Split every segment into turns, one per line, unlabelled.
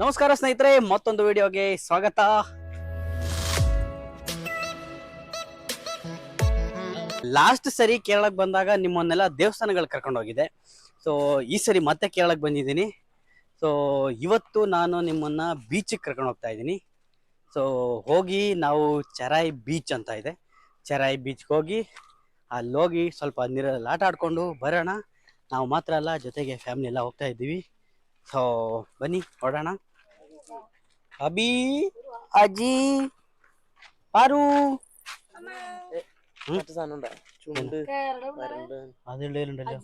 ನಮಸ್ಕಾರ ಸ್ನೇಹಿತರೆ, ಮತ್ತೊಂದು ವಿಡಿಯೋಗೆ ಸ್ವಾಗತ. ಲಾಸ್ಟ್ ಸರಿ ಕೇರಳಕ್ಕೆ ಬಂದಾಗ ನಿಮ್ಮನ್ನೆಲ್ಲ ದೇವಸ್ಥಾನಗಳು ಕರ್ಕೊಂಡು ಹೋಗಿದೆ ಸೊ ಈ ಸರಿ ಮತ್ತೆ ಕೇರಳಕ್ಕೆ ಬಂದಿದ್ದೀನಿ. ಸೊ ಇವತ್ತು ನಾನು ನಿಮ್ಮನ್ನ ಬೀಚಿಗೆ ಕರ್ಕೊಂಡು ಹೋಗ್ತಾ ಇದ್ದೀನಿ. ಸೊ ಹೋಗಿ ನಾವು ಚೆರಾಯಿ ಬೀಚ್ ಅಂತ ಇದೆ. ಚೆರಾಯಿ ಬೀಚ್ಗೆ ಹೋಗಿ, ಅಲ್ಲಿ ಹೋಗಿ ಸ್ವಲ್ಪ ನೀರಲ್ಲಿ ಆಟ ಆಡ್ಕೊಂಡು ಬರೋಣ. ನಾವು ಮಾತ್ರ ಅಲ್ಲ, ಜೊತೆಗೆ ಫ್ಯಾಮಿಲಿ ಎಲ್ಲ ಹೋಗ್ತಾ ಇದ್ದೀವಿ. ಸೊ ಬನ್ನಿ ಹೊರಡೋಣ ಅಬಿ ಅಜ್ಜಿ ಪಾರು
ചുണ്ട്
അതിലുണ്ടല്ലോ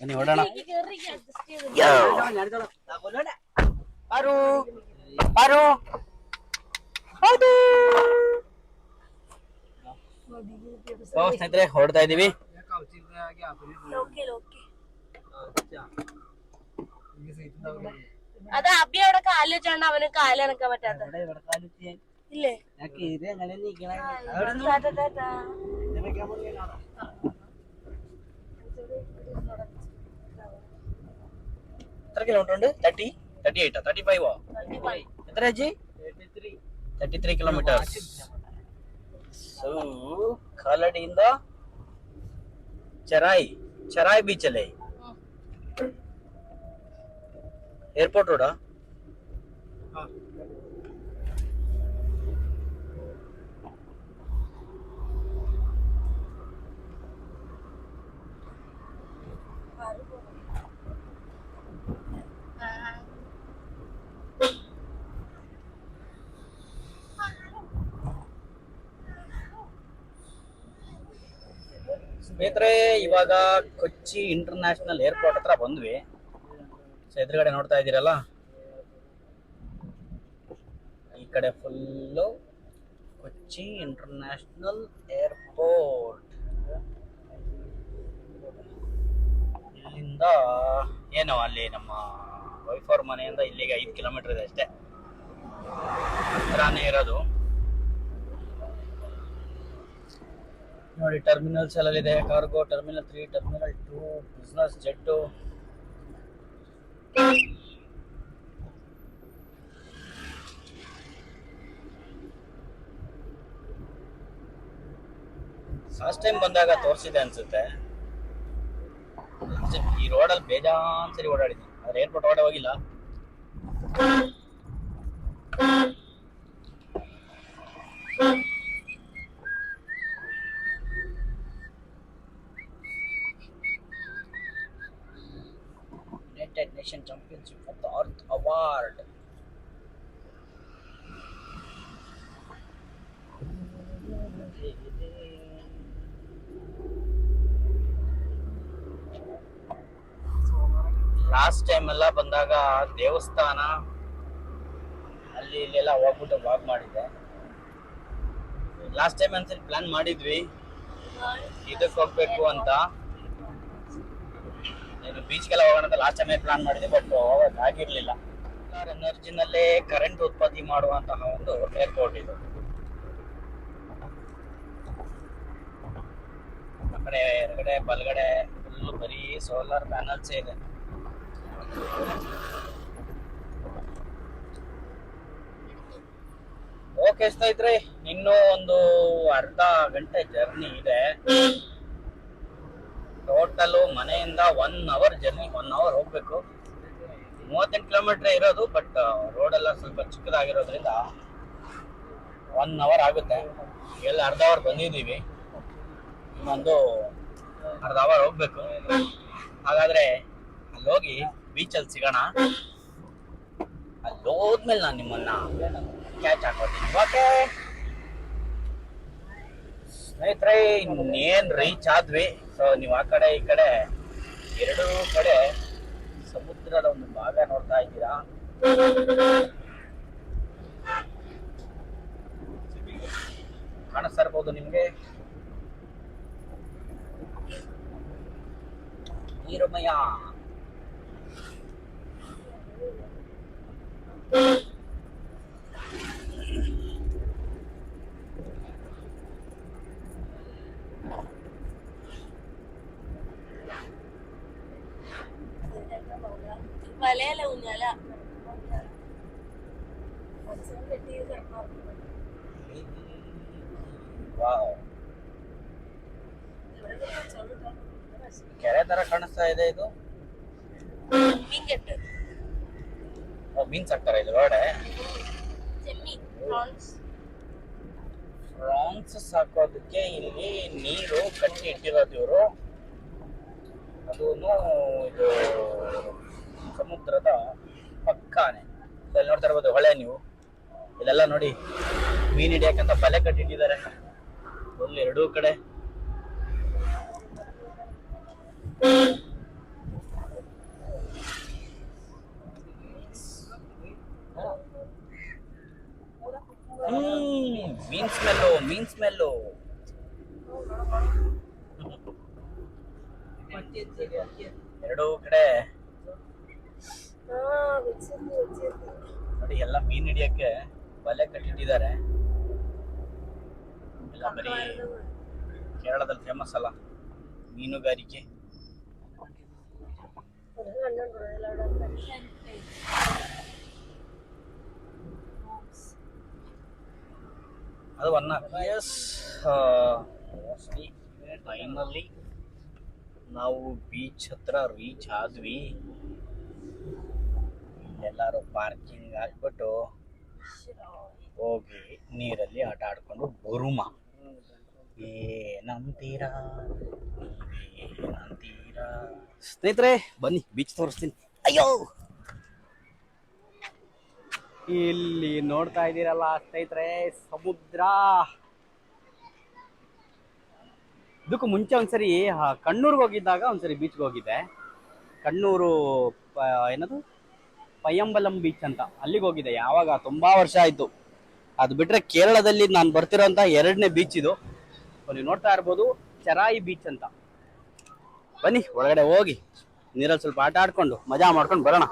ബന്നി ഓടണ പാരു പാരു ಹೌದು ಸೊ ಸ್ನೇಹಿತರೆ ಹೊರಡ್ತಾ ಇದೀವಿ
അത് അബി അവിടെ കാല് വെച്ചോണ്ട് അവന് കാല് അനക്കാൻ പറ്റാത്ത ഇല്ലേ ടാ, ടാ, ടാ.
എത്ര കിലോമീറ്റർ ഉണ്ട് തേർട്ടി തേർട്ടി എയ്റ്റ് തേർട്ടി ഫൈവോ എത്ര Aji thirty three kilometres so ಕಾಲಡಿಯಿಂದ ಚೆರಾಯಿ ಚೆರಾಯಿ beach ಅಲ್ಲೇ ಏರ್ಪೋರ್ಟ್ ರೋಡಾ ಸ್ನೇಹಿತರೆ ಇವಾಗ ಕೊಚ್ಚಿ ಇಂಟರ್ನ್ಯಾಷನಲ್ ಏರ್ಪೋರ್ಟ್ ಹತ್ರ ಬಂದ್ವಿ. ಎದುರುಗಡೆ ನೋಡ್ತಾ ಇದ್ದೀರಲ್ಲ? ಈ ಕಡೆ ಫುಲ್ಲು ಕೊಚ್ಚಿ ಇಂಟರ್ನ್ಯಾಷನಲ್ ಏರ್ಪೋರ್ಟ್ ಇಲ್ಲಿಂದ ಏನು, ಅಲ್ಲಿ ನಮ್ಮ ವೈಫೋರ್ ಮನೆಯಿಂದ ಇಲ್ಲಿಗೆ ಐದು ಕಿಲೋಮೀಟರ್ ಇದೆ ಅಷ್ಟೇ. ಹತ್ರನೇ ಇರೋದು. ನೋಡಿ ಟರ್ಮಿನಲ್ಸ್ ಎಲ್ಲ ಇದೆ. Cargo terminal three terminal two business jet last time ಬಂದಾಗ ತೋರಿಸಿದೆ ಅನ್ಸುತ್ತೆ. ಈ ರೋಡಲ್ಲಿ ಬೇಜಾನ್ ಸರಿ ಓಡಾಡಿದ್ದೀನಿ. ಆದ್ರೆ ಏರ್ಪೋರ್ಟ್ ಓಡೇ ಹೋಗಿಲ್ಲ. ಲಾಸ್ಟ್ ಟೈಮ್ ಎಲ್ಲ ಬಂದಾಗ ದೇವಸ್ಥಾನ, ಅಲ್ಲಿ ಇಲ್ಲೆಲ್ಲ ಹೋಗ್ಬಿಟ್ಟು ವಾಕ್ ಮಾಡಿದ್ದೆ. ಲಾಸ್ಟ್ ಟೈಮ್ ಅಂತ ಪ್ಲಾನ್ ಮಾಡಿದ್ವಿ. ಇದಕ್ಕೆ ಹೋಗ್ಬೇಕು ಅಂತ. ಬೀಚ್ಗೆಲ್ಲ ಹೋಗೋಣ ಅಂತ ಲಾಸ್ಟ್ ಟೈಮೇ ಪ್ಲಾನ್ ಮಾಡಿದ್ವಿ ಬಟ್ ಹೋಗೋದಾಗಿರ್ಲಿಲ್ಲ ಎನರ್ಜಿನಲ್ಲೇ ಕರೆಂಟ್ ಉತ್ಪತ್ತಿ ಮಾಡುವಂತಹ ಒಂದು ಏರ್ಪೋರ್ಟ್ ಇದು. ಕಡೆ ಎಡಗಡೆ ಬಲಗಡೆ ಫುಲ್ಲು ಬರೀ ಸೋಲಾರ್ ಪ್ಯಾನಲ್ಸ್ ಇದೆ. ಓಕೆ ಸ್ನೇಹಿತರೆ, ಇನ್ನೂ ಒಂದು ಅರ್ಧ ಗಂಟೆ ಜರ್ನಿ ಇದೆ. ಟೋಟಲು ಮನೆಯಿಂದ one hour journey one hour ಹೋಗ್ಬೇಕು. ಮೂವತ್ತೆಂಟು ಕಿಲೋಮೀಟರ್ ಇರೋದು ಬಟ್ ರೋಡ್ ಎಲ್ಲ ಸ್ವಲ್ಪ ಚಿಕ್ಕದಾಗಿರೋದ್ರಿಂದ ಒನ್ ಅವರ್ ಆಗುತ್ತೆ. ಎಲ್ಲ ಅರ್ಧ ಅವರ್ ಬಂದಿದ್ದೀವಿ. ಇನ್ನೊಂದು ಅರ್ಧ ಅವರ್ ಹೋಗ್ಬೇಕು. ಹಾಗಾದ್ರೆ ಅಲ್ಲಿ ಹೋಗಿ ಬೀಚಲ್ಲಿ ಸಿಗೋಣ. ಅಲ್ಲಿ ಹೋದ್ಮೇಲೆ ನಾನು ನಿಮ್ಮನ್ನ ಕ್ಯಾಚ್ ಹಾಕೋತೀನಿ ಓಕೆ ಸ್ನೇಹಿತರೆ, ಇನ್ನೇನು ರೀಚ್ ಆದ್ವಿ. ಸೊ ನೀವು ಆ ಕಡೆ, ಈ ಕಡೆ, ಎರಡೂ ಕಡೆ ಸಮುದ್ರದ ಒಂದು ಭಾಗ ನೋಡ್ತಾ ಇದ್ದೀರಾ? ಕಾಣಿಸ್ತಾ ಇರ್ಬೋದು ನಿಮ್ಗೆ? ஈரமையா ಸಾಕೋದಕ್ಕೆ ಇಲ್ಲಿ ನೀರು, ಕಟ್ಟಿ ಇಟ್ಟಿರೋದು ಇವರು ಅದು ಇದು ಸಮುದ್ರದ ಪಕ್ಕಾನೆ. ಸೊ ನೋಡ್ತಾ ಇರ್ಬೋದು ಹೊಳೆ ನೀವು. ಇಲ್ಲೆಲ್ಲ ನೋಡಿ, ಮೀನ್ ಹಿಡಿಯಕ್ಕಂತ ಬಲೆ ಕಟ್ಟಿಟ್ಟಿದ್ದಾರೆ. ಫುಲ್ ಎರಡೂ ಕಡೆ. ಮೀನ್ ಸ್ಮೆಲ್ಲು ಮೀನ್ ಸ್ಮೆಲ್ಲು ಎರಡೂ ಕಡೆ. ನೋಡಿ, ಎಲ್ಲ ಮೀನ್ ಹಿಡಿಯಕ್ಕೆ ಬಲೆ ಕಟ್ಟಿಟ್ಟಿದ್ದಾರೆ. ಎಲ್ಲ ಬರೀ ಕೇರಳದಲ್ಲಿ ಫೇಮಸ್ ಅಲ್ಲ, ಮೀನುಗಾರಿಕೆ. ಅದು ಒನ್ ಎಸ್ ಫೈನಲಿ ನಾವು ಬೀಚ್ ಹತ್ರ ರೀಚ್ ಆದ್ವಿ. ಎಲ್ಲರೂ ಪಾರ್ಕಿಂಗ್ ಹಾಕ್ಬಿಟ್ಟು ಹೋಗಿ ನೀರಲ್ಲಿ ಆಟ ಆಡ್ಕೊಂಡು ಬರುಮ. ಏನಂತೀರಾ? ಏನಂತೀರಾ ಸ್ನೇಹಿತರೆ, ಬನ್ನಿ ಬೀಚ್ ತೋರಿಸ್ತೀನಿ. ಅಯ್ಯೋ! ಇಲ್ಲಿ ನೋಡ್ತಾ ಇದ್ದೀರಲ್ಲ ಸ್ನೇಹಿತರೆ, ಸಮುದ್ರ. ಇದಕ್ಕೂ ಮುಂಚೆ ಒಂದ್ಸರಿ ಕಣ್ಣೂರ್ಗೆ ಹೋಗಿದ್ದಾಗ ಒಂದ್ಸರಿ ಬೀಚ್ಗೆ ಹೋಗಿದ್ದೆ. ಕಣ್ಣೂರು ಏನದು? ಪಯ್ಯಂಬಲಂ ಬೀಚ್ ಅಂತ. ಅಲ್ಲಿಗೆ ಹೋಗಿದ್ದೆ, ಯಾವಾಗ? ತುಂಬಾ ವರ್ಷ ಆಯ್ತು. ಅದು ಬಿಟ್ರೆ ಕೇರಳದಲ್ಲಿ ನಾನು ಬರ್ತಿರೋಂಥ ಎರಡನೇ ಬೀಚ್ ಇದು. ನೀವು ನೋಡ್ತಾ ಇರ್ಬೋದು, ಚರಾಯಿ ಬೀಚ್ ಅಂತ. ಬನ್ನಿ, ಒಳಗಡೆ ಹೋಗಿ. ನೀರಲ್ಲಿ ಸ್ವಲ್ಪ ಆಟ ಆಡ್ಕೊಂಡು, ಮಜಾ ಮಾಡ್ಕೊಂಡು ಬರೋಣ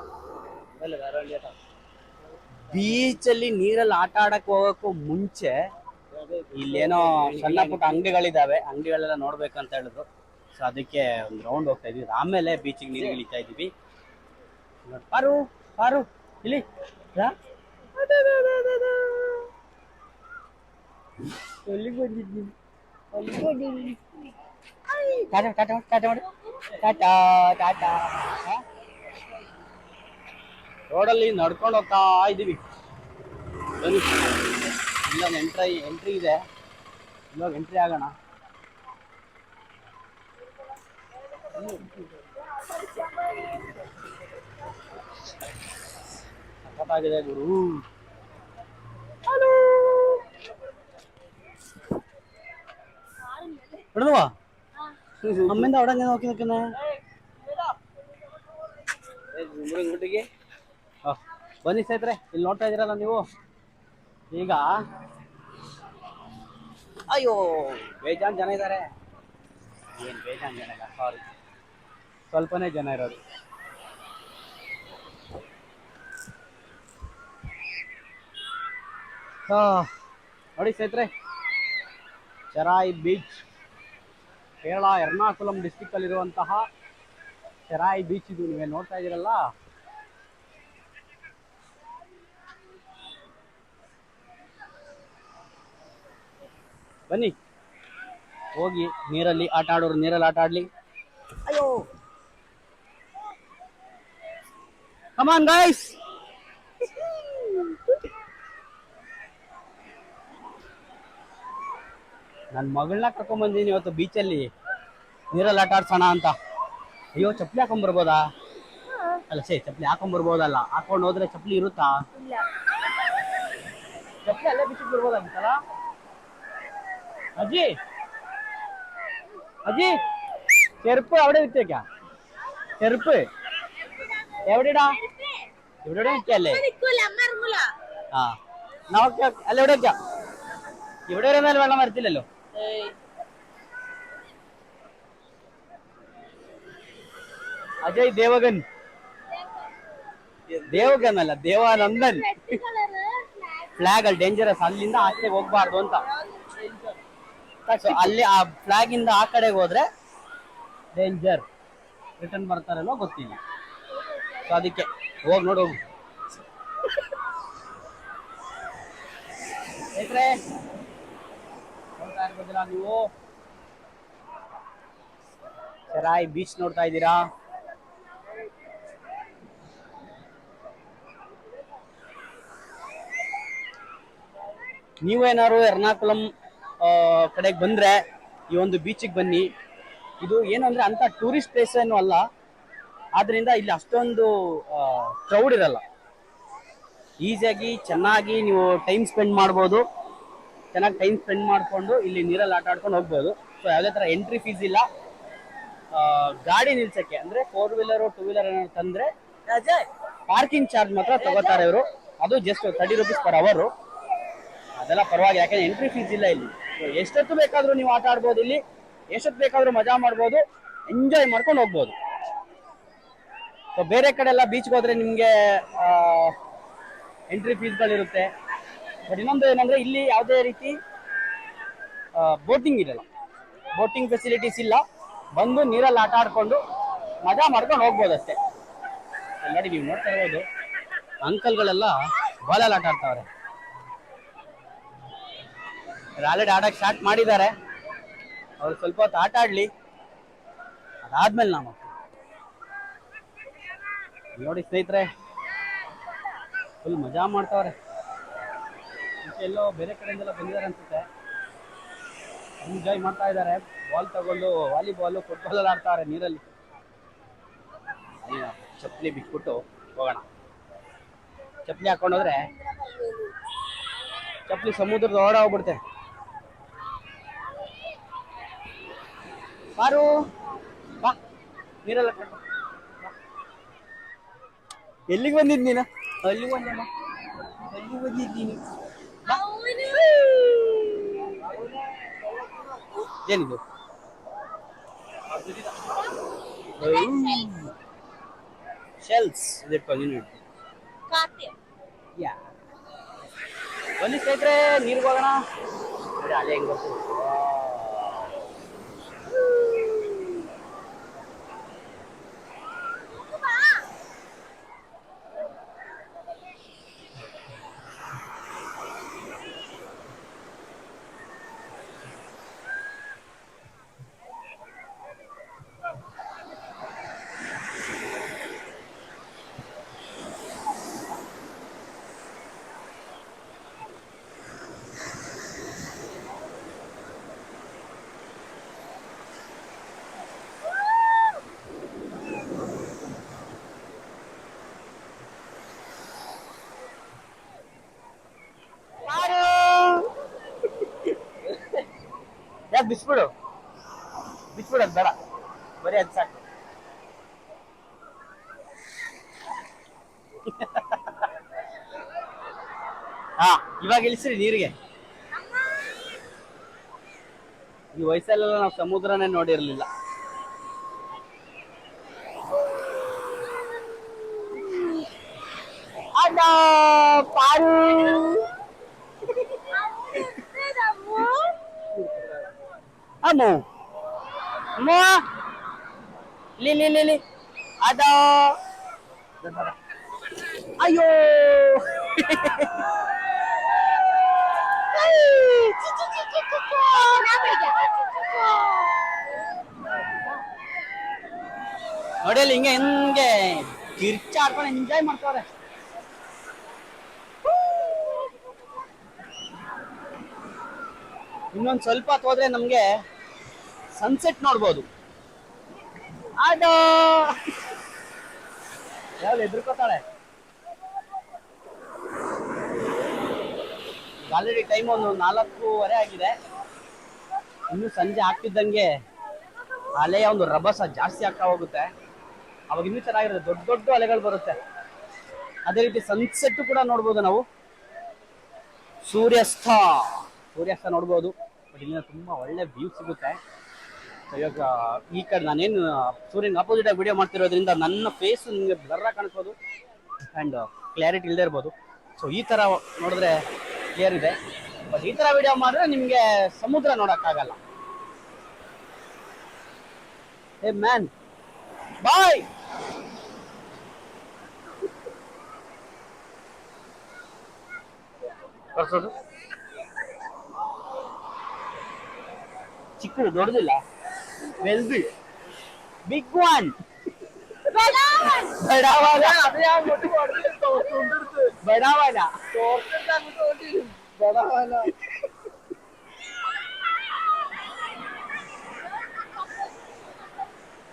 ಬೀಚಲ್ಲಿ ನೀರಲ್ಲಿ ಆಟ ಆಡಕ್ ಹೋಗಕ್ಕೂ ಮುಂಚೆ ಇಲ್ಲೇನೋ ಸಣ್ಣ ಪುಟ್ಟ ಅಂಗಡಿಗಳಿದಾವೆ. ಅಂಗಡಿಗಳೆಲ್ಲ ನೋಡ್ಬೇಕಂತ ಹೇಳಿದ್ರು. ಸೊ ಅದಕ್ಕೆ ಒಂದು ರೌಂಡ್ ಹೋಗ್ತಾ ಇದೀವಿ. ಆಮೇಲೆ ಬೀಚಿಗೆ ನೀರು ಇಳಿತಾ ಇದೀವಿ. ಪಾರು ಪಾರು, ಇಲ್ಲಿ. ಟಾಟಾ ಟಾಟಾ ಟಾಟಾ ಮಾಡು. ಟಾಟಾ ಟಾಟಾ? ರೋಡಲ್ಲಿ ನಡ್ಕೊಂಡು ಹೋಗ್ತಾ ಇದೀವಿ. ಬನ್ನಿ. ಇಲ್ಲೊಂದು ಎಂಟ್ರಿ ಎಂಟ್ರಿ ಇದೆ. ಇವಾಗ ಎಂಟ್ರಿ ಆಗೋಣ. ಸಖತ್ತಾಗಿದೆ ಗುರು. ಹಲೋ ಹಿಡಿದುವ? ಅಮ್ಮಿಂದ ಹೊಡಂಗೆ ನೋಕಿ ನೋಕಿನ ಗುಟ್ಟಿಗೆ ಬನ್ನಿ ಸ್ನೇಹಿತರೆ ಇಲ್ಲಿ ನೋಡ್ತಾ ಇದ್ದೀರಲ್ಲ ನೀವು? ಈಗ ಅಯ್ಯೋ. ಬೇಜಾನ್ ಜನ ಇದ್ದಾರೆ ಏನು ಬೇಜಾನ್ ಜನ ಇಲ್ಲ ಸಾರಿ ಸ್ವಲ್ಪನೇ ಜನ ಇರೋದು. ನೋಡಿ ಸ್ನೇಹಿತರೆ ಚೆರಾಯಿ ಬೀಚ್ ಕೇರಳ ಎರ್ನಾಕುಲಂ ಡಿಸ್ಟಿಕ್ ಅಲ್ಲಿರುವಂತಹ ಚೆರಾಯಿ ಬೀಚ್ ಇದು ನೀವೇ ನೋಡ್ತಾ ಇದ್ದೀರಲ್ಲ? ಬನ್ನಿ. ಹೋಗಿ ನೀರಲ್ಲಿ ಆಟ ಆಡೋರು ನೀರಲ್ಲಿ ಆಟ ಆಡ್ಲಿ. ಅಯ್ಯೋ. ಕಮಾನ್ ಗಾಯ್ಸ್ ನನ್ನ ಮಗಳನ್ನ ಕರ್ಕೊಂಡ್ಬಂದಿನಿ ಇವತ್ತು ಬೀಚಲ್ಲಿ ನೀರಲ್ಲಿ ಆಟ ಆಡ್ಸೋಣ ಅಂತ. ಅಯ್ಯೋ ಚಪ್ಪಲಿ ಹಾಕೊಂಡ್ಬರ್ಬೋದಾ ಅಲ್ಲ ಸೇ ಚಪ್ಪಲಿ ಹಾಕೊಂಡ್ಬರ್ಬೋದಲ್ಲ ಹಾಕೊಂಡು ಹೋದ್ರೆ ಚಪ್ಪಲಿ ಇರುತ್ತಾ? ಚಪ್ಪಲಿ ಅಲ್ಲೇ ಬಿಚ್ಚಿಟ್ಟು ಬರ್ಬೋದಾಗಿತ್ತಲ್ಲ ಅಜ್ಜಿ അജി ചെരുപ്പ് അവിടെ വിറ്റേക്കാ ചെരുപ്പ് എവിടെടാ ഇവിടെ വെക്കല്ലേ
നിക്കൂല അമ്മ ഇറങ്ങൂല
ആ എന്നാ ഓക്കെ ഓക്കെ അല്ല ഇവിടെ വെക്കാം ഇവിടെ വരെ എന്നാലും വെള്ളം വരത്തില്ലല്ലോ അജയ് ദേവകൻ ದೇವಗನ್ ಅಲ್ಲ ದೇವಾನಂದನ್ ಫ್ಲಾಗ್ ಅಲ್ಲಿ ಡೇಂಜರಸ್ ಅಲ್ಲಿಂದ ಆಚೆಗೆ ಹೋಗ್ಬಾರ್ದು ಅಂತ ಸೊ ಅಲ್ಲಿ ಆ ಫ್ಲಾಗ್ ಇಂದ ಆ ಕಡೆಗೆ ಹೋದ್ರೆ ಡೇಂಜರ್ ರಿಟರ್ನ್ ಬರ್ತಾರಲ್ಲೋ ಗೊತ್ತಿಲ್ಲ. ಸೊ ಅದಕ್ಕೆ ಹೋಗಿ ನೋಡು. ಹೋಗು ನೀವು. ಸರಾಯ್ ಬೀಚ್ ನೋಡ್ತಾ ಇದ್ದೀರಾ? ನೀವೇನಾದ್ರು ಎರ್ನಾಕುಲಂ ಕಡೆಗೆ ಬಂದರೆ ಈ ಒಂದು ಬೀಚಿಗೆ ಬನ್ನಿ. ಇದು ಏನು ಅಂದ್ರೆ ಅಂತ ಟೂರಿಸ್ಟ್ ಪ್ಲೇಸ್ ಏನು ಅಲ್ಲ. ಆದ್ದರಿಂದ ಇಲ್ಲಿ ಅಷ್ಟೊಂದು ಕ್ರೌಡ್ ಇರಲ್ಲ. ಈಸಿಯಾಗಿ ಚೆನ್ನಾಗಿ ನೀವು ಟೈಮ್ ಸ್ಪೆಂಡ್ ಮಾಡ್ಬೋದು. ಚೆನ್ನಾಗಿ ಟೈಮ್ ಸ್ಪೆಂಡ್ ಮಾಡಿಕೊಂಡು ಇಲ್ಲಿ ನೀರಲ್ಲಿ ಆಟ ಆಡ್ಕೊಂಡು ಹೋಗ್ಬೋದು. ಸೊ ಯಾವುದೇ ಥರ ಎಂಟ್ರಿ ಫೀಸ್ ಇಲ್ಲ. ಗಾಡಿ ನಿಲ್ಸಕ್ಕೆ ಅಂದರೆ ಫೋರ್ ವೀಲರು ಟೂ ವೀಲರ್ ಏನಾದ್ರು ತಂದರೆ ಪಾರ್ಕಿಂಗ್ ಚಾರ್ಜ್ ಮಾತ್ರ ತಗೋತಾರೆ ಇವರು. ಅದು ಜಸ್ಟ್ ತರ್ಟಿ ರುಪೀಸ್ ಪರ್ ಅವರು ಅದೆಲ್ಲ ಪರವಾಗಿ ಯಾಕಂದ್ರೆ ಎಂಟ್ರಿ ಫೀಸ್ ಇಲ್ಲ ಇಲ್ಲಿ. ಎಷ್ಟೊತ್ತು ಬೇಕಾದ್ರೂ ನೀವು ಆಟ ಆಡ್ಬೋದು ಇಲ್ಲಿ, ಎಷ್ಟೊತ್ತು ಬೇಕಾದ್ರೂ ಮಜಾ ಮಾಡ್ಬೋದು ಎಂಜಾಯ್ ಮಾಡ್ಕೊಂಡು ಹೋಗ್ಬೋದು. ಸೊ ಬೇರೆ ಕಡೆ ಎಲ್ಲ ಬೀಚ್ಗೆ ಹೋದ್ರೆ ನಿಮಗೆ ಎಂಟ್ರಿ ಫೀಸ್ಗಳಿರುತ್ತೆ ಬಟ್ ಇನ್ನೊಂದು ಏನಂದ್ರೆ ಇಲ್ಲಿ ಯಾವುದೇ ರೀತಿ ಬೋಟಿಂಗ್ ಇರಲ್ಲ. ಬೋಟಿಂಗ್ ಫೆಸಿಲಿಟೀಸ್ ಇಲ್ಲ. ಬಂದು ನೀರಲ್ಲಿ ಆಟ ಆಡ್ಕೊಂಡು ಮಜಾ ಮಾಡ್ಕೊಂಡು ಹೋಗ್ಬೋದು ಅಷ್ಟೇ. ಎಲ್ಲರಿಗೂ ನೋಡಿ, ನೀವು ನೋಡ್ತಾ ಇರ್ಬೋದು ಅಂಕಲ್ಗಳೆಲ್ಲ ಬಾಲಲ್ಲಿ ಆಟ ಆಡ್ತಾವ್ರೆ. ಆಲ್ರೆಡಿ ಆಡಕ್ಕೆ ಸ್ಟಾರ್ಟ್ ಮಾಡಿದ್ದಾರೆ. ಅವ್ರು ಸ್ವಲ್ಪ ಹೊತ್ತು ಆಟ ಆಡ್ಲಿ. ಅದಾದ್ಮೇಲೆ ನಾವು ನೋಡಿ ಸ್ನೇಹಿತರೆ ಫುಲ್ ಮಜಾ ಮಾಡ್ತಾವ್ರೆ. ಎಲ್ಲೋ ಬೇರೆ ಕಡೆಯಿಂದೆಲ್ಲ ಬಂದಿದ್ದಾರೆ ಅನ್ಸುತ್ತೆ. ಎಂಜಾಯ್ ಮಾಡ್ತಾ ಇದ್ದಾರೆ. ಬಾಲ್ ತಗೊಂಡು ವಾಲಿಬಾಲು ಫುಟ್ಬಾಲ್ ಎಲ್ಲ ಆಡ್ತಾವ್ರೆ ನೀರಲ್ಲಿ. ಚಪ್ಪಲಿ ಬಿಟ್ಬಿಟ್ಟು ಹೋಗೋಣ. ಚಪ್ಪಲಿ ಹಾಕೊಂಡೋದ್ರೆ, ಚಪ್ಪಲಿ ಸಮುದ್ರದ ಓಡ ಹೋಗ್ಬಿಡುತ್ತೆ. ಬಾರು. ಬಾ. ನೀರೆಲ್ಲ ಎಲ್ಲಿಗೆ ಬಂದಿದ್ ನೀನು? ಅಲ್ಲಿ ಬಂದಮ್ಮ. ಅಲ್ಲಿ ಬಂದಿದ್ದೀನಿ. ಏನಿದು? ಶೆಲ್ಸ್. ಇಟ್ಟು
ಖಾತೆ
ಯಾ. ಬನ್ನಿ ಸ್ನೇಹಿತರೆ ನೀರು ಹೋಗೋಣ. ಅಲ್ಲೇ ಅಲೆ ಹೆಂಗ್ ಬರ್ತದೆ. ಬಿಸ್ಬಿಡು. ಬಿಸ್ಬಿಡು ಅದು ಬೇಡ. ಬರೀ ಅದು ಸಾಕು. ಹಾ, ಇವಾಗ ಇಳಿಸ್ರಿ ನೀರಿಗೆ. ಈ ವಯಸ್ಸಲ್ಲೆಲ್ಲ ನಾವು ಸಮುದ್ರನೇ ನೋಡಿರ್ಲಿಲ್ಲ. ಅಣ್ಣ, ಪಾರು. ಅಮ್ಮು Moi. Li li li li. ಅದ ಅಯ್ಯೋ ನೋಡಿ ಅಲ್ಲಿ ಹಿಂಗೆ. ಹಿಂಗೆ ಕಿರ್ಚಾಡ್ಕೊಂಡು ಎಂಜಾಯ್ ಮಾಡ್ತಾವ್ರೆ. ಇನ್ನೊಂದು ಸ್ವಲ್ಪ ಹೊತ್ತು ಹೋದ್ರೆ ನಮ್ಗೆ ಸನ್ಸೆಟ್ ನೋಡ್ಬೋದು. ಆಟೋ! ಯಾವ್ದು ಎದುರ್ಕೋತಾಳೆ? ಆಲ್ರೆಡಿ ಟೈಮ್ ಒಂದು ನಾಲ್ಕೂವರೆ ಆಗಿದೆ. ಇನ್ನು ಸಂಜೆ ಆಗ್ತಿದ್ದಂಗೆ ಅಲೆಯ ಒಂದು ರಭಸ ಜಾಸ್ತಿ ಆಗ್ತಾ ಹೋಗುತ್ತೆ. ಅವಾಗ ಇನ್ನೂ ಚೆನ್ನಾಗಿರುತ್ತೆ. ದೊಡ್ಡ ದೊಡ್ಡ ಅಲೆಗಳು ಬರುತ್ತೆ. ಅದೇ ರೀತಿ ಸನ್ಸೆಟ್ ಕೂಡ ನೋಡ್ಬೋದು ನಾವು. ಸೂರ್ಯಾಸ್ತ! ಸೂರ್ಯಾಸ್ತ ನೋಡ್ಬೋದು. ಬಟ್ ಇಲ್ಲಿಂದ ತುಂಬಾ ಒಳ್ಳೆ ವ್ಯೂ ಸಿಗುತ್ತೆ. ಇವಾಗ ಈ ಕಡೆ ನಾನೇನು ಸೂರ್ಯನ ಅಪೋಸಿಟ್ ಆಗಿ ವಿಡಿಯೋ ಮಾಡ್ತಿರೋದ್ರಿಂದ ನನ್ನ ಫೇಸ್ ನಿಮಗೆ ಬ್ಲರ್ ಕಾಣಿಸ್ಬೋದು ಆ್ಯಂಡ್ ಕ್ಲಾರಿಟಿ ಇಲ್ಲದೆ ಇರ್ಬೋದು. ಸೊ ಈ ಥರ ನೋಡಿದ್ರೆ ಕ್ಲಿಯರ್ ಇದೆ. ಬಟ್ ಈ ಥರ ವಿಡಿಯೋ ಮಾಡಿದ್ರೆ ನಿಮಗೆ ಸಮುದ್ರ ನೋಡೋಕ್ಕಾಗಲ್ಲ. ಏ ಮ್ಯಾನ್ ಬಾಯ್ ಚಿಕ್ಕದು ದೊಡ್ಡದಿಲ್ಲ. ವೆಲ್ಬಿ ಬಿಗ್ ಒನ್ ಬಡವನ ಬಡವನ ಬಡವನ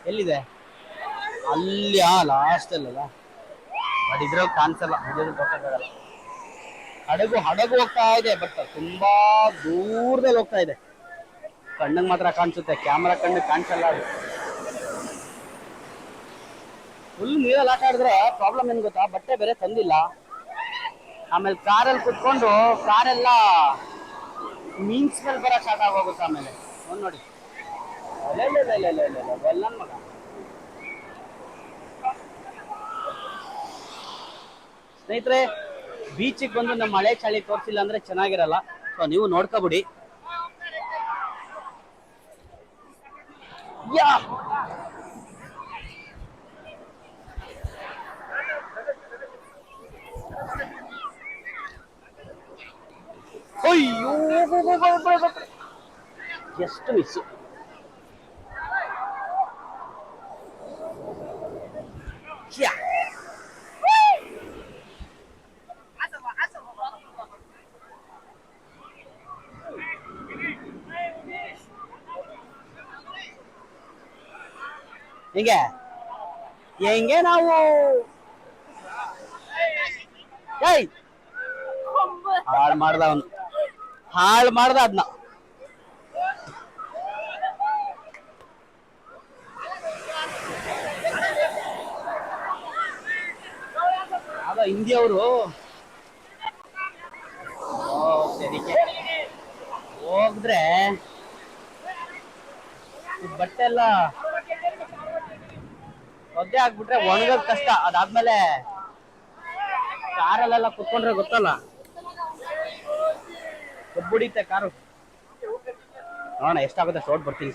ಎಲ್ಲಿದೆ ಅಲ್ಲಿ ಆ ಲಾಸ್ಟ್ ಅಲ್ಲಲ್ಲ ಬಟ್ ಇದ್ರಲ್ಲಿ ಕಾಣಿಸಲ್ಲ ಇದ್ರಲ್ಲಿ ಗೊತ್ತಾಗಲ್ಲ ಹಡಗು ಹಡಗು ಹೋಗ್ತಾ ಇದೆ ಬಟ್ ತುಂಬಾ ದೂರದಲ್ಲಿ ಹೋಗ್ತಾ ಇದೆ ಕಣ್ಣಿಗೆ ಮಾತ್ರ ಕಾಣಿಸುತ್ತೆ, ಕ್ಯಾಮ್ರಾ ಕಣ್ಣಿಗೆ ಕಾಣಿಸಲ್ಲ ಅದು. ಫುಲ್ ನೀರಲ್ಲಿ ಆಟ ಆಡಿದ್ರೆ ಪ್ರಾಬ್ಲಮ್ ಏನು ಗೊತ್ತಾ? ಬಟ್ಟೆ ಬೇರೆ ತಂದಿಲ್ಲ. ಆಮೇಲೆ ಕಾರಲ್ಲಿ ಕುತ್ಕೊಂಡು ಕಾರೆಲ್ಲ ಮೀನ್ಸ್ ಸ್ಮೆಲ್ ಬರ ಸ್ಟಾರ್ಟ್ ಆಗೋಗುತ್ತೆ ಆಮೇಲೆ. ಒಂದ್ ನೋಡಿ. ಮಗ ಸ್ನೇಹಿತರೆ ಬೀಚಿಗೆ ಬಂದು ನಮ್ಮ ಮಳೆ ಚಳಿ ತೋರಿಸಿಲ್ಲ ಅಂದ್ರೆ ಚೆನ್ನಾಗಿರಲ್ಲ. ಸೊ ನೀವು ನೋಡ್ಕೊಬಿಡಿ. やはいよー、ここ、ゲストミス。ಹಿಂಗೆ? ಹೆಂಗೆ ನಾವು? ಏಯ್! ಹಾಳು ಮಾಡ್ದ ಅವನು. ಹಾಳು ಮಾಡ್ದ ಅದನ್ನ ಯಾವ್ದೋ ಹಿಂದಿಯವರು ಸರಿಗೆ ಹೋಗಿದ್ರೆ ಬಟ್ಟೆ ಎಲ್ಲ ಒದ್ದೆ ಆಗ್ಬಿಟ್ರೆ ಒಣಗೋದ್ ಕಷ್ಟ. ಅದಾದ್ಮೇಲೆ ಕಾರಲ್ಲೆಲ್ಲ ಕುತ್ಕೊಂಡ್ರೆ ಗೊತ್ತಲ್ಲ? ಕಬ್ಬುಡಿತೆ ಕಾರು. ನೋಡೋಣ ಎಷ್ಟಾಗುತ್ತೆ? ಶೋಟ್ ಬರ್ತೀನಿ.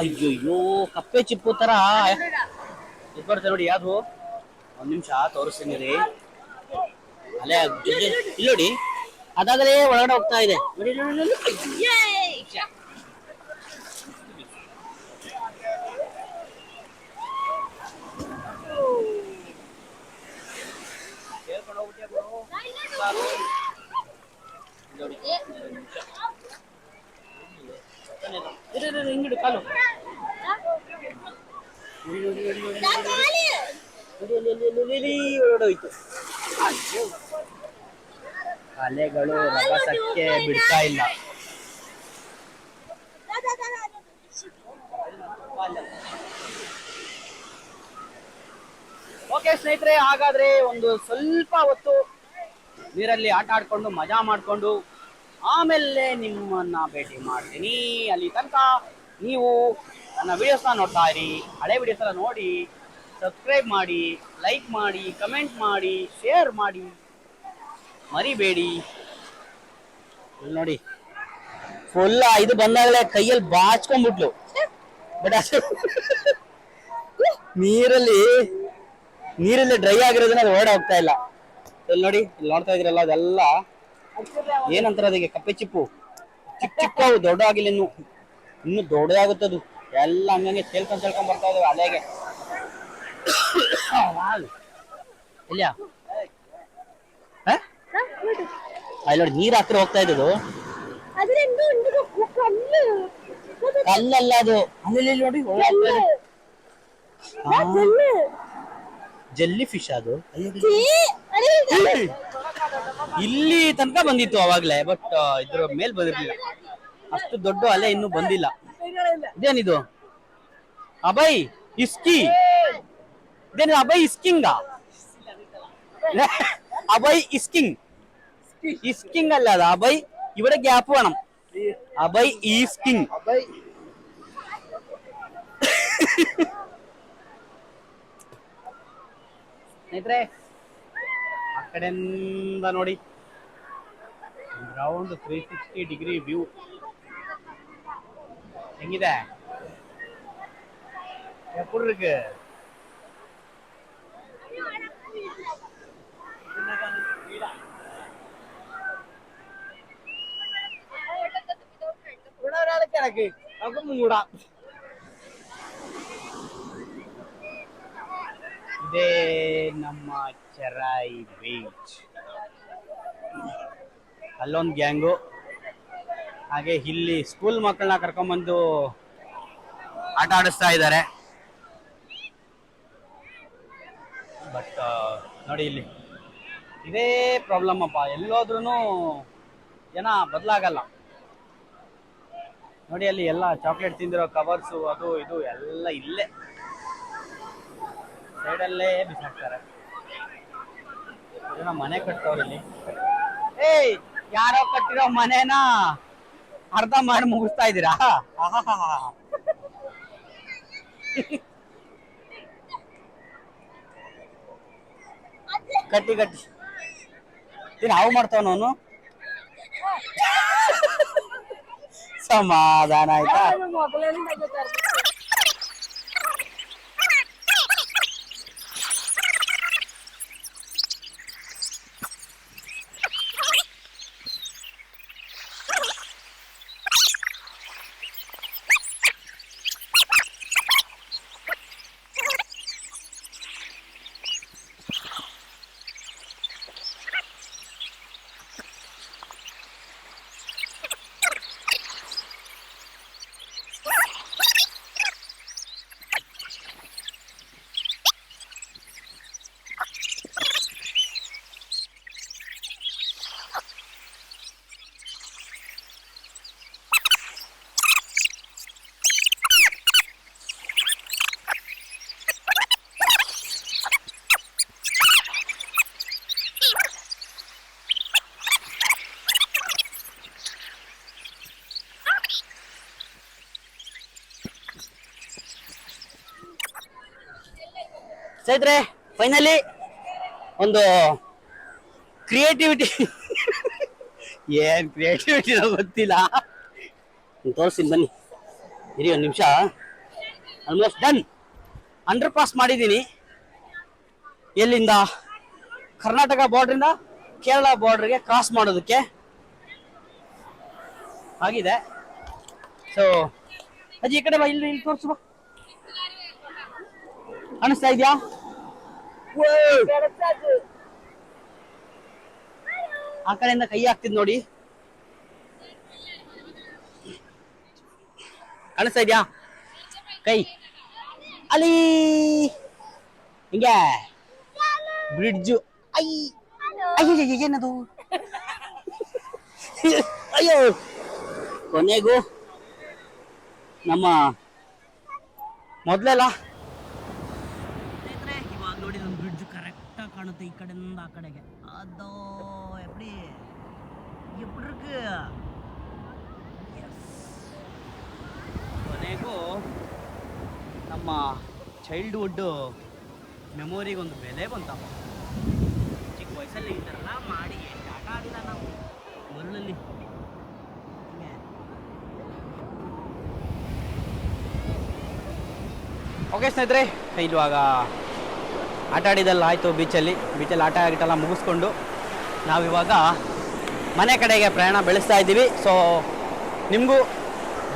ಅಯ್ಯಯ್ಯೋ ಕಪ್ಪೆ ಚಿಪ್ಪು ತರ. ಇದು ನೋಡಿ ಯಾವ್ದು? ಒಂದ್ ನಿಮಿಷ ತೋರಿಸ್ತೀನಿ ರೀ. ಅಲ್ಲೇ ಇಲ್ಲಿ ಇಲ್ಲಿ ನೋಡಿ. ಅದಾಗಲೇ ಒಳಗಡೆ ಹೋಗ್ತಾ ಇದೆ. ನೋಡಿ ನೋಡಿ, ನೋಡಿ, ನೋಡಿ. ಅಯ್ಯೇ! ಕೇಳ್ಕೊಂಡು ಹೋಗ್ಬಿಟ್ಯಾ ಗುರು? ಸಾಕು. ನೋಡಿ, ಒಂದ್ ನಿಮಿಷ. ಇರು, ಇರು, ಇರು, ಹಿಂಗಿಡು ಕಾಲು ನೋಡಿ, ನೋಡಿ, ನೋಡಿ, ನೋಡಿ, ನೋಡಿ. ನೋಡಿ, ಅಲ್ಲಿ, ಹೊರಡೋಯ್ತು. ಅಲೆಗಳು ರಭಸಕ್ಕೆ ಬಿಡ್ತಾ ಇಲ್ಲ ಓಕೆ ಸ್ನೇಹಿತರೆ ಹಾಗಾದ್ರೆ ಒಂದು ಸ್ವಲ್ಪ ಹೊತ್ತು ನೀರಲ್ಲಿ ಆಟ ಆಡ್ಕೊಂಡು ಮಜಾ ಮಾಡ್ಕೊಂಡು ಆಮೇಲೆ ನಿಮ್ಮನ್ನ ಭೇಟಿ ಮಾಡ್ತೀನಿ. ಅಲ್ಲಿ ತನಕ ನೀವು ನನ್ನ ವಿಡಿಯೋಸ್ನ ನೋಡ್ತಾ ಇರಿ. ಹಳೆ ವಿಡಿಯೋಸ್ ಎಲ್ಲ ನೋಡಿ ಸಬ್ಸ್ಕ್ರೈಬ್ ಮಾಡಿ ಲೈಕ್ ಮಾಡಿ ಕಮೆಂಟ್ ಮಾಡಿ ಶೇರ್ ಮಾಡಿ. ಮರಿಬೇಡಿ. ನೋಡಿ. ಫುಲ್ ಇದು ಬಂದಾಗಲೇ ಕೈಯಲ್ಲಿ ಬಾಚ್ಕೊಂಡ್ಬಿಟ್ಲು. ಬಟ್ ನೀರಲ್ಲಿ ನೀರಲ್ಲಿ ಡ್ರೈ ಆಗಿರೋದನ್ನ ಅದು ಓಡ ಹೋಗ್ತಾ ಇಲ್ಲ. ಇಲ್ಲಿ ನೋಡಿ, ಇಲ್ಲಿ ನೋಡ್ತಾ ಇದ್ರಲ್ಲ ಅದೆಲ್ಲ. ಏನಂತಾರೆ ಅದಕ್ಕೆ ಕಪ್ಪೆ ಚಿಪ್ಪು. ಚಿಕ್ಕ ಚಿಕ್ಕವು ದೊಡ್ಡ ಆಗಿಲ್ಲ ಇನ್ನು. ಇನ್ನು ದೊಡ್ಡದಾಗುತ್ತದು. ಎಲ್ಲ ಹಂಗಂಗೆ ಸೇಲ್ಕೊಂಡ್ ಸೇಲ್ಕೊಂಡ್ ಬರ್ತಾ ಇದಾವೆ ಅಲೆಗೆ. ಇಲ್ಲ? ಅಲ್ಲಿ ನೋಡಿ ನೀರ್ ಹತ್ರ ಹೋಗ್ತಾ ಇದ್ದದು. ಅಲ್ಲಲ್ಲ ಅದು. ಅಲ್ಲಿ ನೋಡಿ ಜೆಲ್ಲಿ ಫಿಶ್ ಅದು. ಇಲ್ಲಿ ತನಕ ಬಂದಿತ್ತು ಅವಾಗ್ಲೇ ಬಟ್ ಇದ್ರ ಮೇಲ್ ಬಂದಿರ್ಲಿಲ್ಲ ಅಷ್ಟು ದೊಡ್ಡ ಅಲೆ ಇನ್ನೂ ಬಂದಿಲ್ಲ ಇದೇನಿದು ಅಬೈ ಇಸ್ಕಿ ಇದೇನಿದು ಅಬೈ ಇಸ್ಕಿಂಗ ಅಬೈ ಇಸ್ಕಿಂಗ್ ഈസ് കിങ് അല്ല അത് അബൈ ഇവിടെ ഗ്യാപ്പ് വേണം അബൈ ഈസ് കിങ് ಸ್ನೇಹಿತರೆ ಆ ಕಡೆಯಿಂದ ನೋಡಿ round three sixty degree view ಹೆಂಗಿದೆ எப்படி இருக்கு எனக்கு பக்கமும் கூட இதே நம்ம ಚೆರಾಯಿ ಬೀಚ್ ಅಲ್ಲೊಂದು ಗ್ಯಾಂಗು. ಹಾಗೆ ಇಲ್ಲಿ ಸ್ಕೂಲ್ ಮಕ್ಕಳನ್ನ ಕರ್ಕೊಂಬಂದು ಆಟ ಆಡಿಸ್ತಾ ಇದ್ದಾರೆ. ಬಟ್ ನೋಡಿ ಇಲ್ಲಿ. ಇದೇ ಪ್ರಾಬ್ಲಮ್ ಅಪ್ಪ. ಎಲ್ಲೋದ್ರೂ ಜನ ಬದಲಾಗಲ್ಲ. ನೋಡಿ ಅಲ್ಲಿ ಎಲ್ಲ ಚಾಕ್ಲೇಟ್ ತಿಂದಿರೋ ಕವರ್ಸು ಅದು ಇದು ಎಲ್ಲ ಇಲ್ಲೇ. ಸೈಡಲ್ಲೇ ಬಿಸಾಕ್ತಾರೆ. ಏನೋ ಮನೆ ಕಟ್ಟವ್ರು ಇಲ್ಲಿ ಏಯ್ ಯಾರೋ ಕಟ್ಟಿರೋ ಮನೆನ ಅರ್ಧ ಮಾಡಿ ಮುಗಿಸ್ತಾ ಇದ್ದೀರಾ? ಕಟ್ಟಿ ಕಟ್ಟಿ. ಇನ್ನು ಹಾವು ಮಾಡ್ತಾವನು ಸಮಾಧಾನ ಆಯ್ತಾ? ಸ್ನೇಹಿತರೆ ಫೈನಲಿ ಒಂದು ಕ್ರಿಯೇಟಿವಿಟಿ ಏನ್ ಕ್ರಿಯೇಟಿವಿಟಿ ಗೊತ್ತಿಲ್ಲ. ತೋರಿಸ್ತೀನಿ ಬನ್ನಿ. ಇರಿ ಒಂದು ನಿಮಿಷ. ಆಲ್ಮೋಸ್ಟ್ ಡನ್ ಅಂಡರ್ ಪಾಸ್ ಮಾಡಿದ್ದೀನಿ. ಎಲ್ಲಿಂದ? ಕರ್ನಾಟಕ ಬಾರ್ಡ್ರಿಂದ ಕೇರಳ ಬಾರ್ಡ್ರಿಗೆ ಕ್ರಾಸ್ ಮಾಡೋದಕ್ಕೆ ಆಗಿದೆ. ಸೊ ಅಜ್ಜಿ ಈ ಕಡೆ ಬಾ, ಇಲ್ಲಿ ಇಲ್ಲಿ ತೋರಿಸು ಅನಿಸ್ತಾ ಇದೆಯಾ? ಆ ಕಡೆಯಿಂದ ಕೈ ಹಾಕ್ತಿದ್ ನೋಡಿ. ಕಾಣಿಸ್ತಾ ಇದ್ಯಾ? ಕೈ. ಅಲ್ಲಿ ಹಿಂಗೆ. ಬ್ರಿಡ್ಜು. ಐ ಅಯ್ಯೋ ಅಯ್ಯೋ, ಏನದು? ಅಯ್ಯೋ. ಕೊನೆಗೂ ನಮ್ಮ ಮೊದಲೆಲ್ಲ ಚೈಲ್ಡ್ಹುಡ್ ಮೆಮೊರಿಗೆ ಒಂದು ಬೆಲೆ ಬಂತಪ್ಪ ಚಿಕ್ಕ ವಯಸ್ಸಲ್ಲಿ ಈ ಥರ ಮಾಡಿ ಎಷ್ಟು ಆಟ ಆಡಿಲ್ಲ ನಾವು. ಮರಳಲ್ಲಿ ಓಕೆ ಸ್ನೇಹಿತರೆ, ಇವಾಗ ಆಟ ಆಡಿದೆಲ್ಲ ಆಯಿತು ಬೀಚಲ್ಲಿ ಬೀಚಲ್ಲಿ ಆಟ ಆಗಿಟ್ಟೆಲ್ಲ ಮುಗಿಸ್ಕೊಂಡು ನಾವಿವಾಗ ಮನೆ ಕಡೆಗೆ ಪ್ರಯಾಣ ಬೆಳೆಸ್ತಾ ಇದ್ದೀವಿ. ಸೊ ನಿಮಗೂ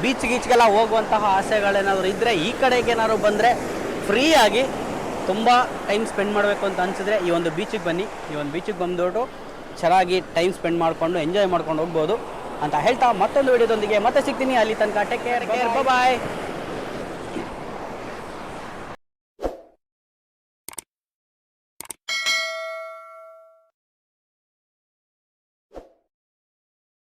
ಬೀಚ್ ಗೀಚ್ಗೆಲ್ಲ ಹೋಗುವಂತಹ ಆಸೆಗಳೇನಾದರೂ ಇದ್ದರೆ ಈ ಕಡೆಗೆ ಏನಾದ್ರು ಬಂದರೆ ಫ್ರೀಯಾಗಿ ತುಂಬ ಟೈಮ್ ಸ್ಪೆಂಡ್ ಮಾಡಬೇಕು ಅಂತ ಅನಿಸಿದ್ರೆ ಈ ಒಂದು ಬೀಚಿಗೆ ಬನ್ನಿ. ಈ ಒಂದು ಬೀಚಿಗೆ ಬಂದ್ಬಿಟ್ಟು ಚೆನ್ನಾಗಿ ಟೈಮ್ ಸ್ಪೆಂಡ್ ಮಾಡಿಕೊಂಡು ಎಂಜಾಯ್ ಮಾಡ್ಕೊಂಡು ಹೋಗ್ಬೋದು ಅಂತ ಹೇಳ್ತಾ ಮತ್ತೊಂದು ವಿಡಿಯೋದೊಂದಿಗೆ ಮತ್ತೆ ಸಿಗ್ತೀನಿ. ಅಲ್ಲಿ ತನಕ ಟೇಕ್ ಕೇರ್ ಕೇರ್ ಬಾಯ್